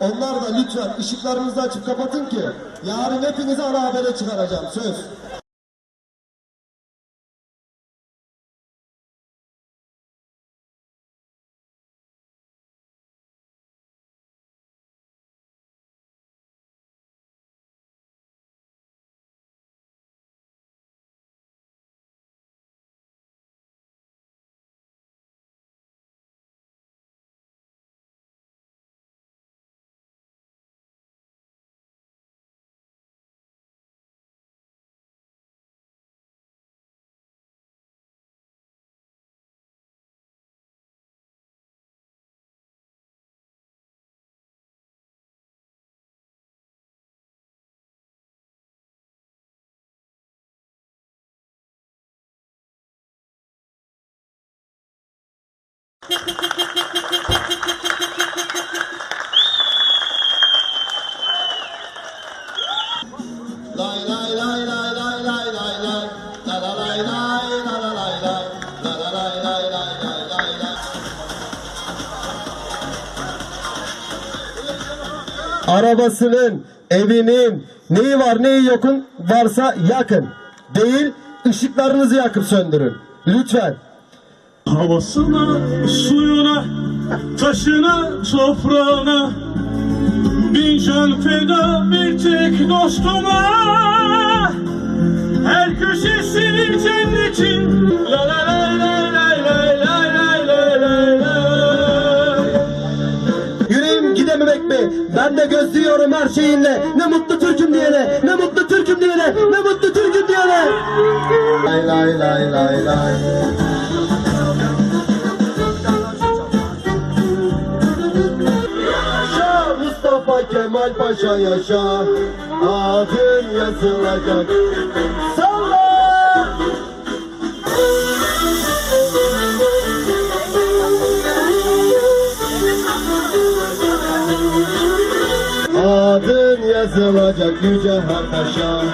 Onlar da lütfen ışıklarınızı açıp kapatın ki yarın hepinizi ana habere çıkaracağım söz. Arabasının, evinin, neyi var neyi yokun varsa yakın. Değil, ışıklarınızı yakıp söndürün. Lütfen. Havasına, suyuna, taşına, toprağına Bin can feda bir tek dostuma Her köşesi cennetin La la la la la la la la la la la Yüreğim gidememek mi? Ben de gözlüyorum her şeyinle. Ne mutlu Türk'üm diyene, ne mutlu Türk'üm diyene, ne mutlu Türk'üm diyene. Lay lay lay lay lay. Mustafa Kemal Paşa yaşa. Adın yazılacak. Salla! Adın yazılacak yüce Hartaş'a